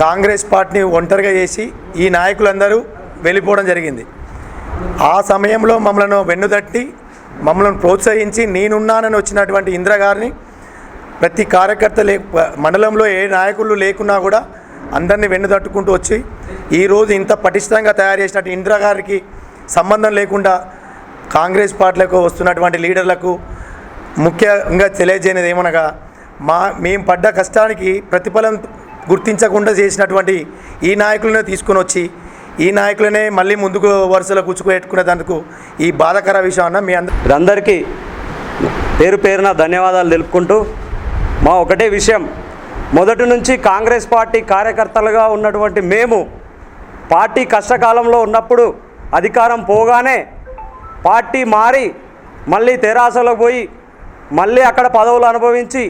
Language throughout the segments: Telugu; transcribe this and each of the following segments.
కాంగ్రెస్ పార్టీని ఒంటరిగా చేసి ఈ నాయకులందరూ వెళ్ళిపోవడం జరిగింది. ఆ సమయంలో మమ్మల్ని వెన్నుదట్టి మమ్మల్ని ప్రోత్సహించి నేనున్నానని వచ్చినటువంటి ఇందిరా గారిని ప్రతి కార్యకర్త లే మండలంలో ఏ నాయకులు లేకున్నా కూడా అందరినీ వెన్నుదట్టుకుంటూ వచ్చి ఈరోజు ఇంత పటిష్టంగా తయారు చేసినట్టు ఇందిరా గారికి సంబంధం లేకుండా కాంగ్రెస్ పార్టీలకు వస్తున్నటువంటి లీడర్లకు ముఖ్యంగా తెలియజేయనిది ఏమనగా మా మేము పడ్డ కష్టానికి ప్రతిఫలం గుర్తించకుండా చేసినటువంటి ఈ నాయకులనే తీసుకొని వచ్చి ఈ నాయకులనే మళ్ళీ ముందుకు వరుసలో కూర్చుకుపెట్టుకునేందుకు ఈ బాధాకర విషయం అన్న మీ అందరి అందరికీ పేరు పేరున ధన్యవాదాలు తెలుపుకుంటూ మా ఒకటే విషయం. మొదటి నుంచి కాంగ్రెస్ పార్టీ కార్యకర్తలుగా ఉన్నటువంటి మేము పార్టీ కష్టకాలంలో ఉన్నప్పుడు అధికారం పోగానే పార్టీ మారి మళ్ళీ తెరాసలో పోయి మళ్ళీ అక్కడ పదవులు అనుభవించి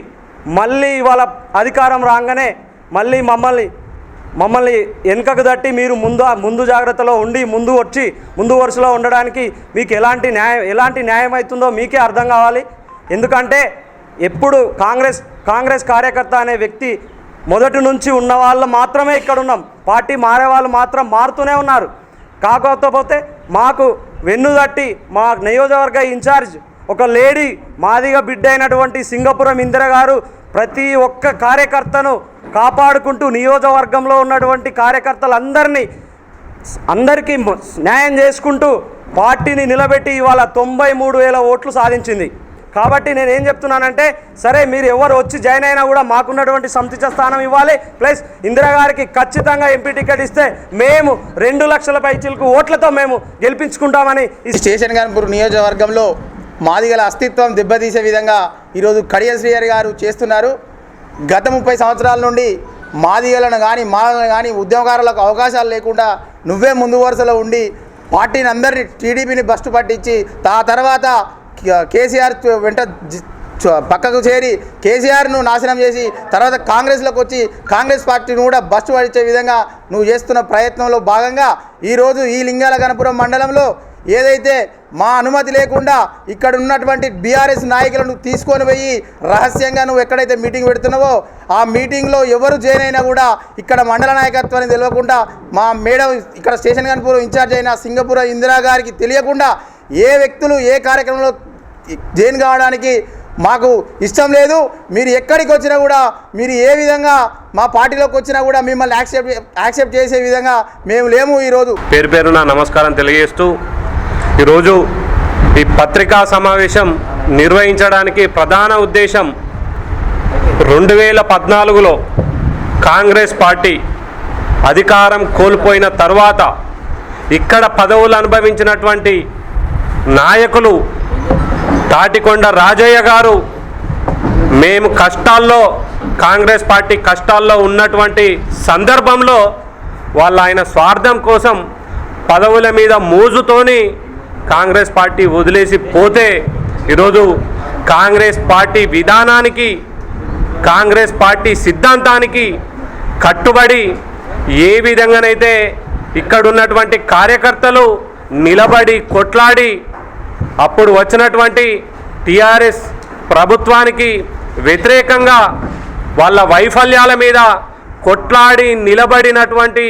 మళ్ళీ ఇవాళ అధికారం రాగానే మళ్ళీ మమ్మల్ని మమ్మల్ని వెనుకకు తట్టి మీరు ముందు ముందు జాగ్రత్తలో ఉండి ముందు వచ్చి ముందు వరుసలో ఉండడానికి మీకు ఎలాంటి న్యాయం ఎలాంటి న్యాయం అవుతుందో మీకే అర్థం కావాలి. ఎందుకంటే ఎప్పుడు కాంగ్రెస్ కాంగ్రెస్ కార్యకర్త అనే వ్యక్తి మొదటి నుంచి ఉన్న వాళ్ళు మాత్రమే ఇక్కడ ఉన్నాం. పార్టీ మారే వాళ్ళు మాత్రం మారుతూనే ఉన్నారు. కాకపోతే మాకు వెన్ను తట్టి మా నియోజకవర్గ ఇన్ఛార్జ్ ఒక లేడీ మాదిగా బిడ్డ అయినటువంటి సింగపురం ఇందిర గారు ప్రతి ఒక్క కార్యకర్తను కాపాడుకుంటూ నియోజకవర్గంలో ఉన్నటువంటి కార్యకర్తలందరినీ అందరికీ న్యాయం చేసుకుంటూ పార్టీని నిలబెట్టి ఇవాళ తొంభై మూడు వేల ఓట్లు సాధించింది. కాబట్టి నేను ఏం చెప్తున్నానంటే సరే మీరు ఎవరు వచ్చి జాయిన్ అయినా కూడా మాకున్నటువంటి సంతిచ స్థానం ఇవ్వాలి. ప్లస్ ఇందిరా గారికి ఖచ్చితంగా ఎంపీ టికెట్ ఇస్తే మేము రెండు లక్షల పైచీలకు ఓట్లతో మేము గెలిపించుకుంటామని ఈ స్టేషన్ కాన్పూర్ నియోజకవర్గంలో మాదిగల అస్తిత్వం దెబ్బతీసే విధంగా ఈరోజు కడియ శ్రీహరి గారు చేస్తున్నారు. గత ముప్పై సంవత్సరాల నుండి మాదిగలను కానీ మాలను కానీ ఉద్యోగకారులకు అవకాశాలు లేకుండా నువ్వే ముందు వరుసలో ఉండి పార్టీని అందరినీ టీడీపీని బస్టు పట్టించి ఆ తర్వాత కేసీఆర్ వెంట చ- పక్కకు చేరి కేసీఆర్ను నాశనం చేసి తర్వాత కాంగ్రెస్లోకి వచ్చి కాంగ్రెస్ పార్టీని కూడా బస్సు పడిచే విధంగా నువ్వు చేస్తున్న ప్రయత్నంలో భాగంగా ఈరోజు ఈ లింగాల గణపురం మండలంలో ఏదైతే మా అనుమతి లేకుండా ఇక్కడ ఉన్నటువంటి బీఆర్ఎస్ నాయకులను తీసుకొని పోయి రహస్యంగా నువ్వు ఎక్కడైతే మీటింగ్ పెడుతున్నావో ఆ మీటింగ్లో ఎవరు జాయిన్ అయినా కూడా ఇక్కడ మండల నాయకత్వాన్ని తెలియకుండా మా మేడం ఇక్కడ స్టేషన్ కనుపూర్ ఇన్ఛార్జ్ అయిన సింగపూర్ ఇందిరా గారికి తెలియకుండా ఏ వ్యక్తులు ఏ కార్యక్రమంలో జైన్ కావడానికి మాకు ఇష్టం లేదు. మీరు ఎక్కడికి వచ్చినా కూడా మీరు ఏ విధంగా మా పార్టీలోకి వచ్చినా కూడా మిమ్మల్ని యాక్సెప్ట్ యాక్సెప్ట్ చేసే విధంగా మేము లేము ఈరోజు. పేరు పేరున నమస్కారం తెలియజేస్తూ ఈరోజు ఈ పత్రికా సమావేశం నిర్వహించడానికి ప్రధాన ఉద్దేశం రెండు వేల పద్నాలుగులో కాంగ్రెస్ పార్టీ అధికారం కోల్పోయిన తర్వాత ఇక్కడ పదవులు అనుభవించినటువంటి నాయకులు తాటికొండ రాజయ్య గారు మేము కష్టాల్లో కాంగ్రెస్ పార్టీ కష్టాల్లో ఉన్నటువంటి సందర్భంలో వాళ్ళ ఆయన స్వార్థం కోసం పదవుల మీద మోజుతోని కాంగ్రెస్ పార్టీ వదిలేసి పోతే ఈరోజు కాంగ్రెస్ పార్టీ విధానానికి కాంగ్రెస్ పార్టీ సిద్ధాంతానికి కట్టుబడి ఏ విధంగానైతే ఇక్కడ ఉన్నటువంటి కార్యకర్తలు నిలబడి కొట్లాడి అప్పుడు వచ్చినటువంటి టిఆర్ఎస్ ప్రభుత్వానికి వ్యతిరేకంగా వాళ్ళ వైఫల్యాల మీద కొట్లాడి నిలబడినటువంటి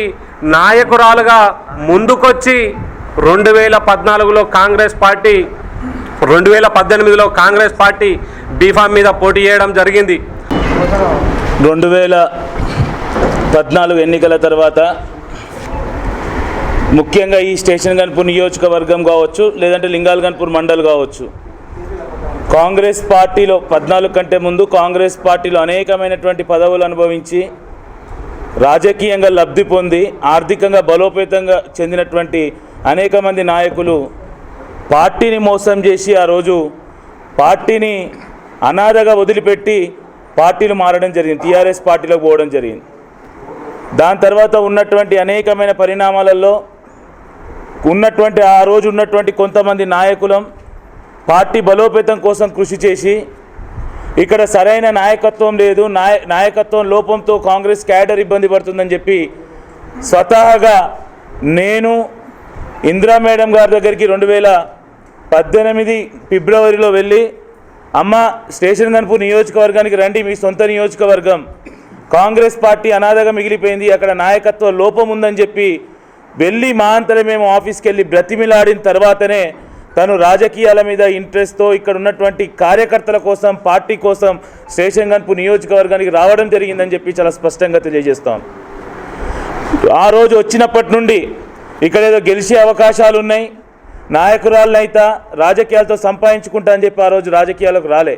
నాయకురాలుగా ముందుకొచ్చి రెండు వేల పద్నాలుగులో కాంగ్రెస్ పార్టీ రెండు వేల పద్దెనిమిదిలో కాంగ్రెస్ పార్టీ బీఫామ్ మీద పోటీ చేయడం జరిగింది. రెండు వేల పద్నాలుగు ఎన్నికల తర్వాత ముఖ్యంగా ఈ స్టేషన్ గన్పూర్ నియోజకవర్గం కావచ్చు లేదంటే లింగాల్ గన్పూర్ మండల్ కావచ్చు. కాంగ్రెస్ పార్టీలో పద్నాలుగు కంటే ముందు కాంగ్రెస్ పార్టీలో అనేకమైనటువంటి పదవులు అనుభవించి రాజకీయంగా లబ్ధి పొంది ఆర్థికంగా బలోపేతంగా చెందినటువంటి అనేక మంది నాయకులు పార్టీని మోసం చేసి ఆ రోజు పార్టీని అనాథగా వదిలిపెట్టి పార్టీలు మారడం జరిగింది టీఆర్ఎస్ పార్టీలోకి పోవడం జరిగింది. దాని తర్వాత ఉన్నటువంటి అనేకమైన పరిణామాలలో ఉన్నటువంటి ఆ రోజు ఉన్నటువంటి కొంతమంది నాయకులం పార్టీ బలోపేతం కోసం కృషి చేసి ఇక్కడ సరైన నాయకత్వం లేదు నాయ నాయకత్వం లోపంతో కాంగ్రెస్ క్యాడర్ ఇబ్బంది పడుతుందని చెప్పి స్వతహాగా నేను ఇందిరా మేడం గారి దగ్గరికి రెండు వేల పద్దెనిమిది ఫిబ్రవరిలో వెళ్ళి అమ్మ స్టేషన్ కనుపూర్ నియోజకవర్గానికి రండి మీ సొంత నియోజకవర్గం. కాంగ్రెస్ పార్టీ అనాథగా మిగిలిపోయింది అక్కడ నాయకత్వ లోపం ఉందని చెప్పి వెళ్ళి మా అంతలో మేము ఆఫీస్కి వెళ్ళి బ్రతిమిలాడిన తర్వాతనే తను రాజకీయాల మీద ఇంట్రెస్ట్తో ఇక్కడ ఉన్నటువంటి కార్యకర్తల కోసం పార్టీ కోసం స్టేషన్ గన్పు నియోజకవర్గానికి రావడం జరిగిందని చెప్పి చాలా స్పష్టంగా తెలియజేస్తాం. ఆ రోజు వచ్చినప్పటి నుండి ఇక్కడ ఏదో గెలిచే అవకాశాలు ఉన్నాయి. నాయకురాలనైతా రాజకీయాలతో సంపాదించుకుంటా అని చెప్పి ఆ రోజు రాజకీయాలకు రాలే.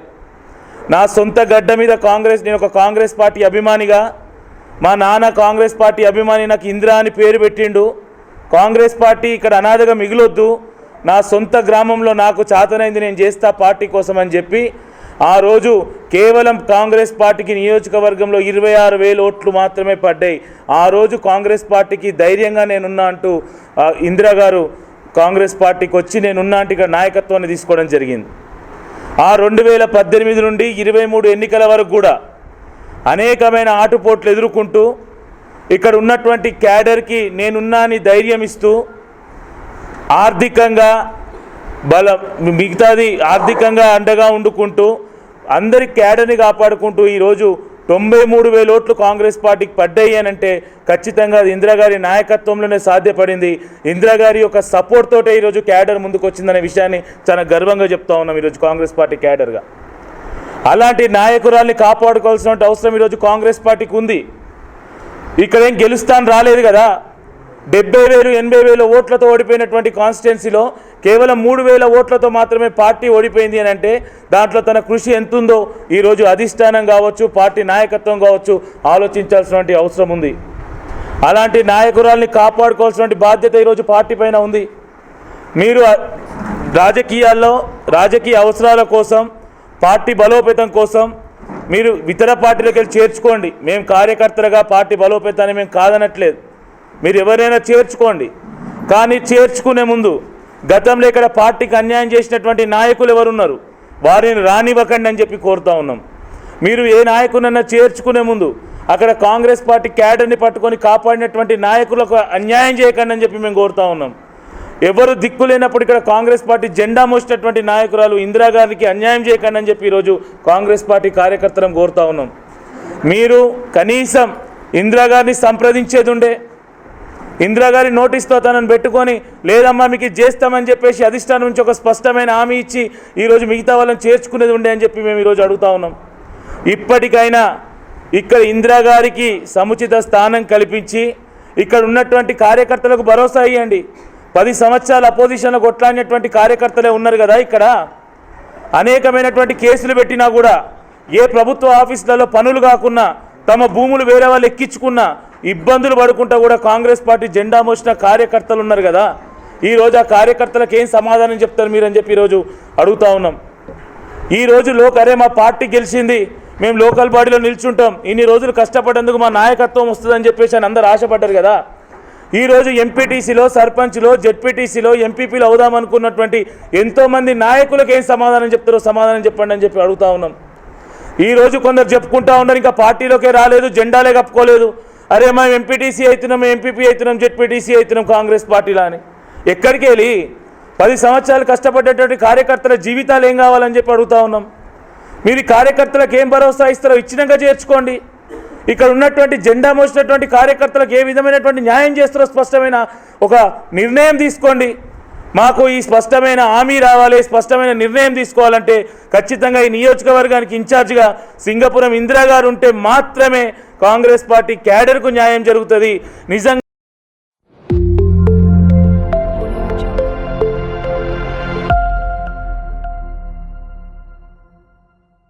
నా సొంత గడ్డ మీద కాంగ్రెస్ నేను ఒక కాంగ్రెస్ పార్టీ అభిమానిగా మా నాన్న కాంగ్రెస్ పార్టీ అభిమాని నాకు ఇందిరా అని పేరు పెట్టిండు. కాంగ్రెస్ పార్టీ ఇక్కడ అనాథగా మిగిలొద్దు. నా సొంత గ్రామంలో నాకు చాతనైంది నేను చేస్తా పార్టీ కోసం అని చెప్పి ఆ రోజు కేవలం కాంగ్రెస్ పార్టీకి నియోజకవర్గంలో ఇరవై ఆరు వేల ఓట్లు మాత్రమే పడ్డాయి. ఆ రోజు కాంగ్రెస్ పార్టీకి ధైర్యంగా నేనున్నా అంటూ ఇందిరా గారు కాంగ్రెస్ పార్టీకి వచ్చి నేనున్నా అంటే ఇక్కడ నాయకత్వాన్ని తీసుకోవడం జరిగింది. ఆ రెండు వేల పద్దెనిమిది నుండి ఇరవై మూడు ఎన్నికల వరకు కూడా అనేకమైన ఆటుపోట్లు ఎదుర్కొంటూ ఇక్కడ ఉన్నటువంటి క్యాడర్కి నేనున్నా అని ధైర్యం ఇస్తూ ఆర్థికంగా బల మిగతాది ఆర్థికంగా అండగా ఉండుకుంటూ అందరి క్యాడర్ని కాపాడుకుంటూ ఈరోజు తొంభై మూడు వేల ఓట్లు కాంగ్రెస్ పార్టీకి పడ్డాయి అని అంటే ఖచ్చితంగా అది ఇందిరాగారి నాయకత్వంలోనే సాధ్యపడింది. ఇందిరాగారి యొక్క సపోర్ట్ తోటే ఈరోజు క్యాడర్ ముందుకు వచ్చిందనే విషయాన్ని చాలా గర్వంగా చెప్తా ఉన్నాం ఈరోజు కాంగ్రెస్ పార్టీ క్యాడర్గా. అలాంటి నాయకురాల్ని కాపాడుకోవాల్సిన అవసరం ఈరోజు కాంగ్రెస్ పార్టీకి ఉంది. ఇక్కడ ఏం గెలుస్తాను రాలేదు కదా. డెబ్బై వేలు ఎనభై వేల ఓట్లతో ఓడిపోయినటువంటి కాన్స్టిట్యున్సీలో కేవలం మూడు వేల ఓట్లతో మాత్రమే పార్టీ ఓడిపోయింది అని అంటే దాంట్లో తన కృషి ఎంతుందో ఈరోజు అధిష్టానం కావచ్చు పార్టీ నాయకత్వం కావచ్చు ఆలోచించాల్సినటువంటి అవసరం ఉంది. అలాంటి నాయకురాల్ని కాపాడుకోవాల్సినటువంటి బాధ్యత ఈరోజు పార్టీ పైన ఉంది. మీరు రాజకీయాల్లో రాజకీయ అవసరాల కోసం పార్టీ బలోపేతం కోసం మీరు ఇతర పార్టీలకు వెళ్ళి చేర్చుకోండి. మేము కార్యకర్తలుగా పార్టీ బలోపేతాన్ని మేము కాదనట్లేదు. మీరు ఎవరైనా చేర్చుకోండి. కానీ చేర్చుకునే ముందు గతంలో ఇక్కడ పార్టీకి అన్యాయం చేసినటువంటి నాయకులు ఎవరున్నారు? వారిని రానివ్వకండి అని చెప్పి కోరుతా ఉన్నాం. మీరు ఏ నాయకునన్నా చేర్చుకునే ముందు అక్కడ కాంగ్రెస్ పార్టీ క్యాడర్ని పట్టుకొని కాపాడినటువంటి నాయకులకు అన్యాయం చేయకండి అని చెప్పి మేము కోరుతా ఉన్నాం. ఎవరు దిక్కు లేనప్పుడు ఇక్కడ కాంగ్రెస్ పార్టీ జెండా మోసినటువంటి నాయకురాలు ఇందిరాగాంధీకి అన్యాయం చేయకండి అని చెప్పి ఈరోజు కాంగ్రెస్ పార్టీ కార్యకర్తలను కోరుతా ఉన్నాం. మీరు కనీసం ఇందిరాగారిని సంప్రదించేది ఉండే ఇందిరాగారి నోటీస్తో తనను పెట్టుకొని లేదమ్మా మీకు చేస్తామని చెప్పేసి అధిష్టానం నుంచి ఒక స్పష్టమైన హామీ ఇచ్చి ఈరోజు మిగతా వాళ్ళని చేర్చుకునేది ఉండే అని చెప్పి మేము ఈరోజు అడుగుతా ఉన్నాం. ఇప్పటికైనా ఇక్కడ ఇందిరాగారికి సముచిత స్థానం కల్పించి ఇక్కడ ఉన్నటువంటి కార్యకర్తలకు భరోసా ఇవ్వండి పది సంవత్సరాల అపోజిషన్లో కొట్లాడినటువంటి కార్యకర్తలే ఉన్నారు కదా ఇక్కడ. అనేకమైనటువంటి కేసులు పెట్టినా కూడా ఏ ప్రభుత్వ ఆఫీసులలో పనులు కాకున్నా తమ భూములు వేరే వాళ్ళు ఎక్కించుకున్నా ఇబ్బందులు పడుకుంటా కూడా కాంగ్రెస్ పార్టీ జెండా మోసిన కార్యకర్తలు ఉన్నారు కదా. ఈరోజు ఆ కార్యకర్తలకు ఏం సమాధానం చెప్తారు మీరు అని చెప్పి ఈరోజు అడుగుతా ఉన్నాం. ఈ రోజు లోక్ అరే మా పార్టీ గెలిచింది మేము లోకల్ బాడీలో నిల్చుంటాం ఇన్ని రోజులు కష్టపడేందుకు మా నాయకత్వం వస్తుందని చెప్పేసి అని అందరు ఆశపడ్డారు కదా. ఈ రోజు ఎంపీటీసీలో సర్పంచ్లో జెడ్పీటీసీలో ఎంపీపీలు అవుదామనుకున్నటువంటి ఎంతోమంది నాయకులకు ఏం సమాధానం చెప్తారో సమాధానం చెప్పండి అని చెప్పి అడుగుతా ఉన్నాం. ఈరోజు కొందరు చెప్పుకుంటా ఉన్నారు ఇంకా పార్టీలోకే రాలేదు జెండాలే కప్పుకోలేదు. అరే మేము ఎంపీటీసీ అవుతున్నాం ఎంపీపీ అవుతున్నాం జెడ్పీటీసీ అవుతున్నాం కాంగ్రెస్ పార్టీలో అని. ఎక్కడికి వెళ్ళి? పది సంవత్సరాలు కష్టపడ్డటువంటి కార్యకర్తల జీవితాలు ఏం కావాలని చెప్పి అడుగుతా ఉన్నాం. మీరు కార్యకర్తలకు ఏం భరోసా ఇస్తారో ఇచ్చినాక చేర్చుకోండి. ఇక్కడ ఉన్నటువంటి జెండా మోసినటువంటి కార్యకర్తలకు ఏ విధమైనటువంటి న్యాయం చేస్తారో స్పష్టమైన ఒక నిర్ణయం తీసుకోండి. మాకు ఈ స్పష్టమైన హామీ రావాలి స్పష్టమైన నిర్ణయం తీసుకోవాలంటే ఖచ్చితంగా ఈ నియోజకవర్గానికి ఇన్ఛార్జిగా సింగపురం ఇందిరా గారు ఉంటే మాత్రమే కాంగ్రెస్ పార్టీ క్యాడర్కు న్యాయం జరుగుతుంది. నిజంగా